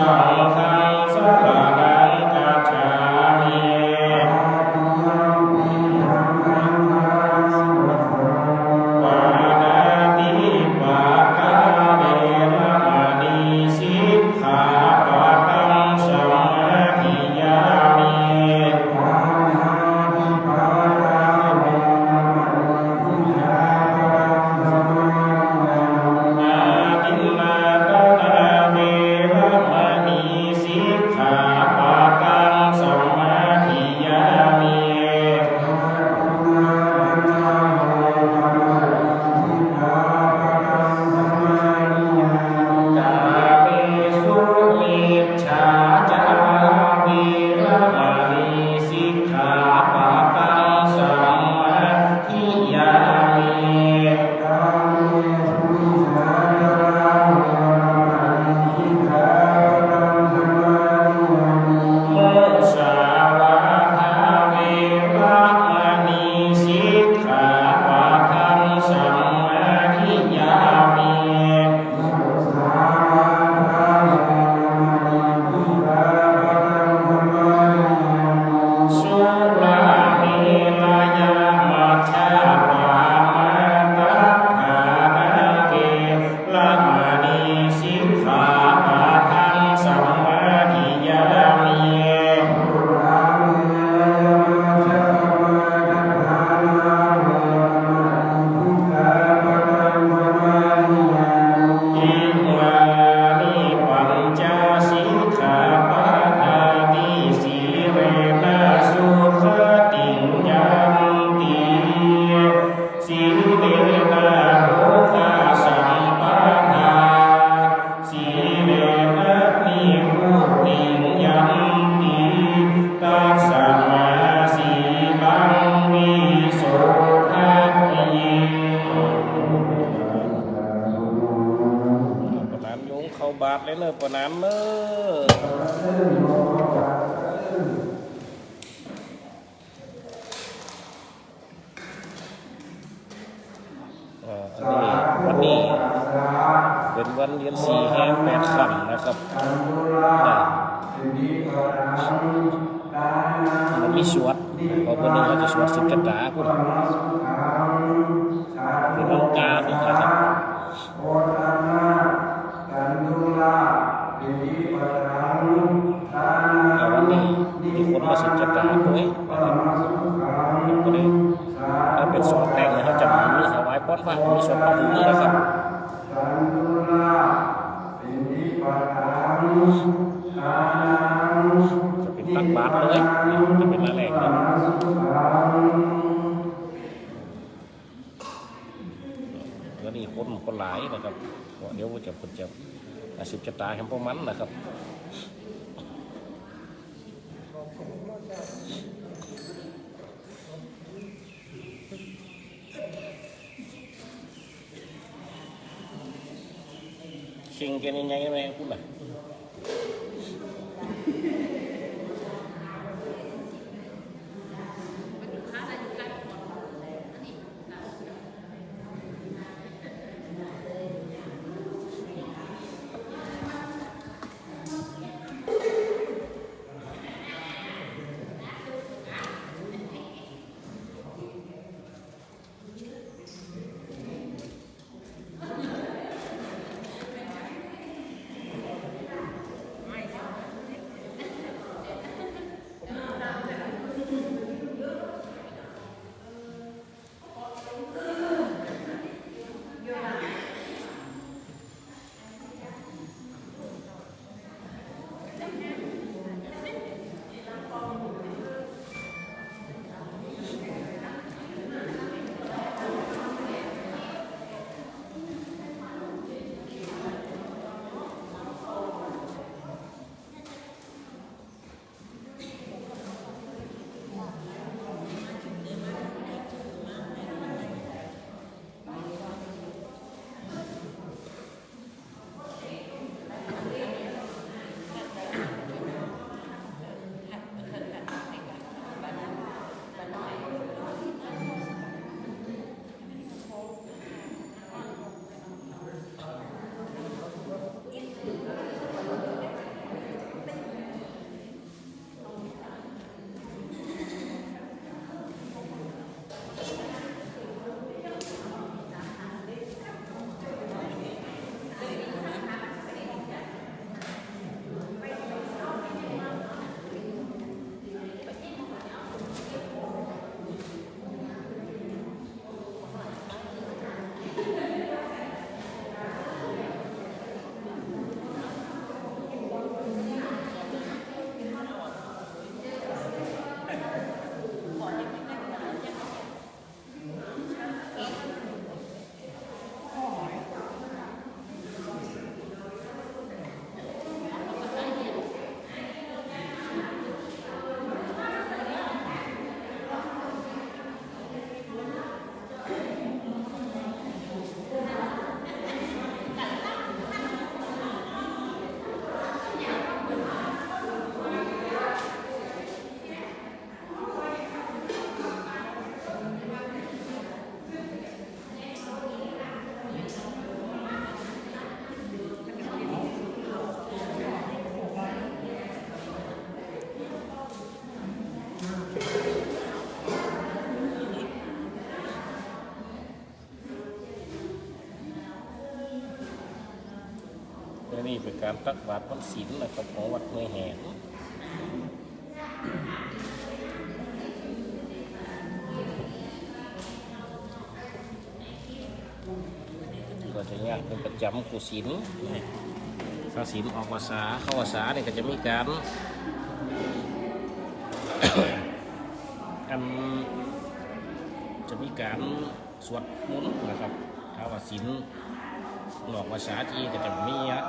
Krishna. เป็นวันเรียนสี่แห้งแปดคำนะครับมันมีสวดพอวันนี้เราจะสวดสิบกระตาพุ่นเป็นวันกาบุนะครับแต่วันนี้มีคนมาสิบกระตาด้วยก็เลยเป็นสวดแต่งนะครับจะมีถวายป้อนฝากมีสวดป้อนหนึ่นะครับ จะเป็นตักบาตรเลยนะจะเป็นละแรกสานะแล้วนี่คนคนหลายนะครับ เดี๋ยวจะคนจะอาสิบจะตาแห่งพวกมันนะครับ เชิงกันยั และนี่เป็นการตักบาตรวันศีลนะครับของวัดเมยแหงก็จะเนี่ยเป็นประจำกุศิลพระศีลออกภาษาเข้าภาษาเนี่ยก็จะมีการอันจะมีการสวดมนต์นะครับถ้าว่าศีลหลอกภาษาที่ก็จะมีอะ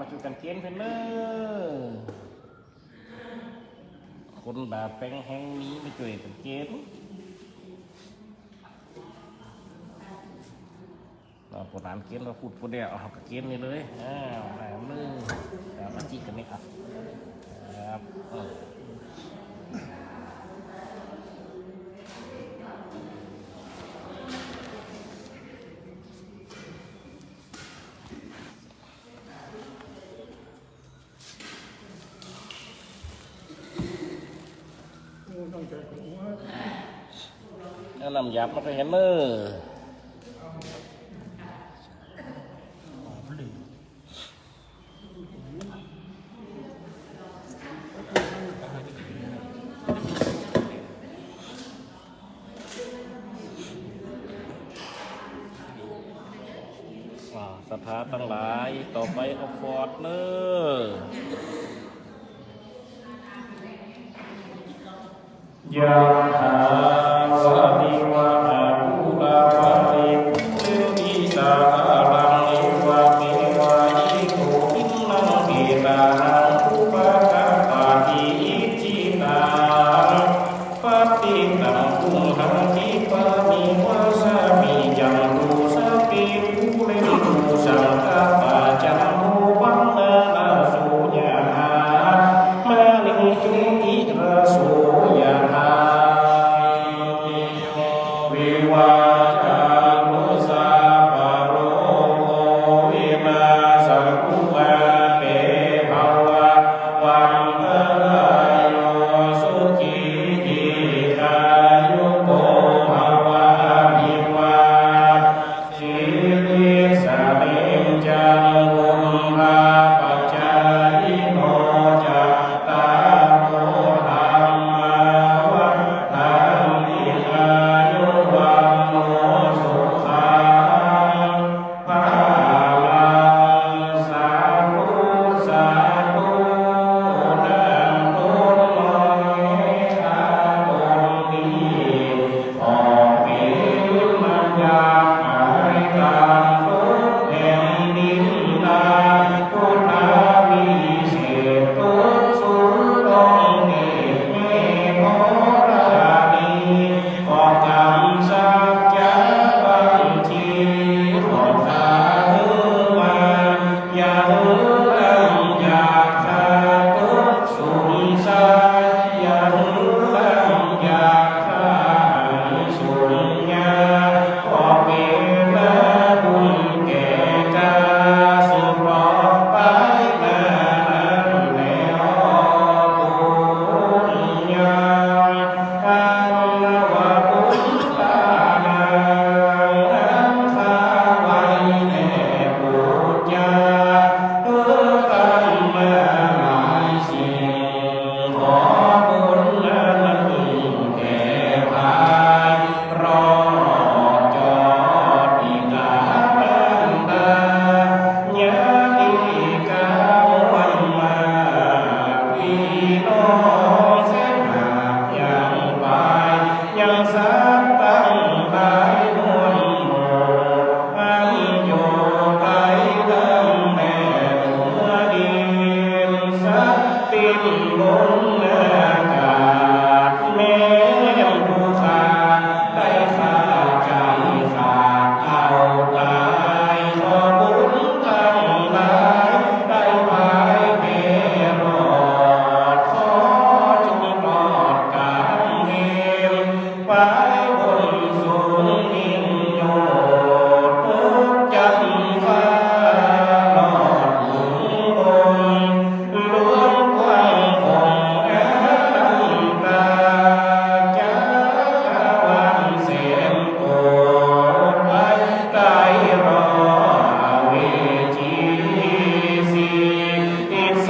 มาจุดกันเขียนเพื่อนเด้อคนบาแป้งแห้งนี้มาจุดกันเขียนเราปวดน้ำเขียนเราพูดพูดเดียวเอากระเขียนนี่เลยอ้าแหมมือแบบอาชีพกันนี่ครับครับ น้ำลำยับมันก็เห็นเนอสถาตั้งหลาย ต่อไปออกฟอร์ดเนอร์ Yeah.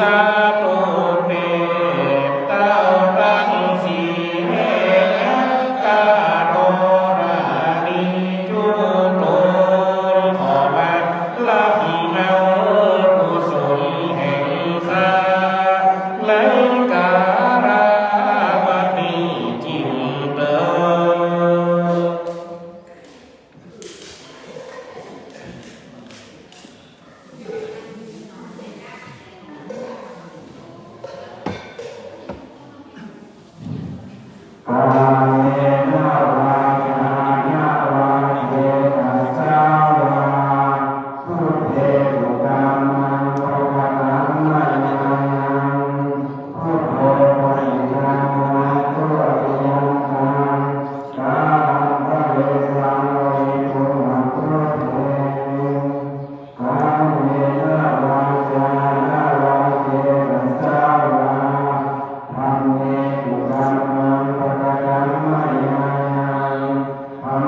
Musa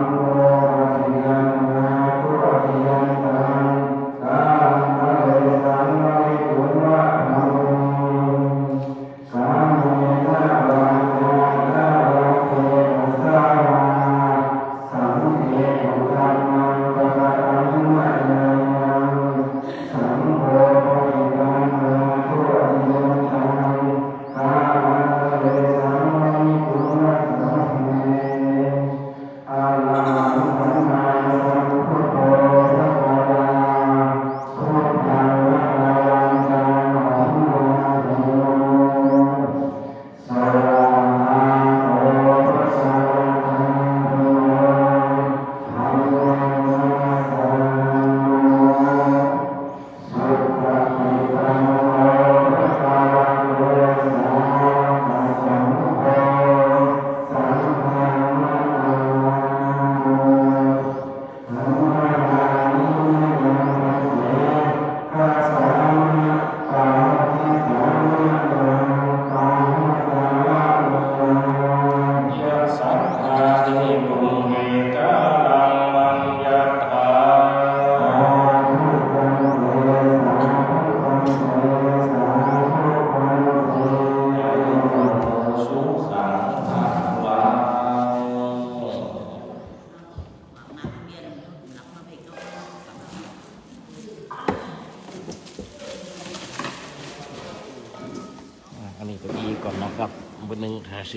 الله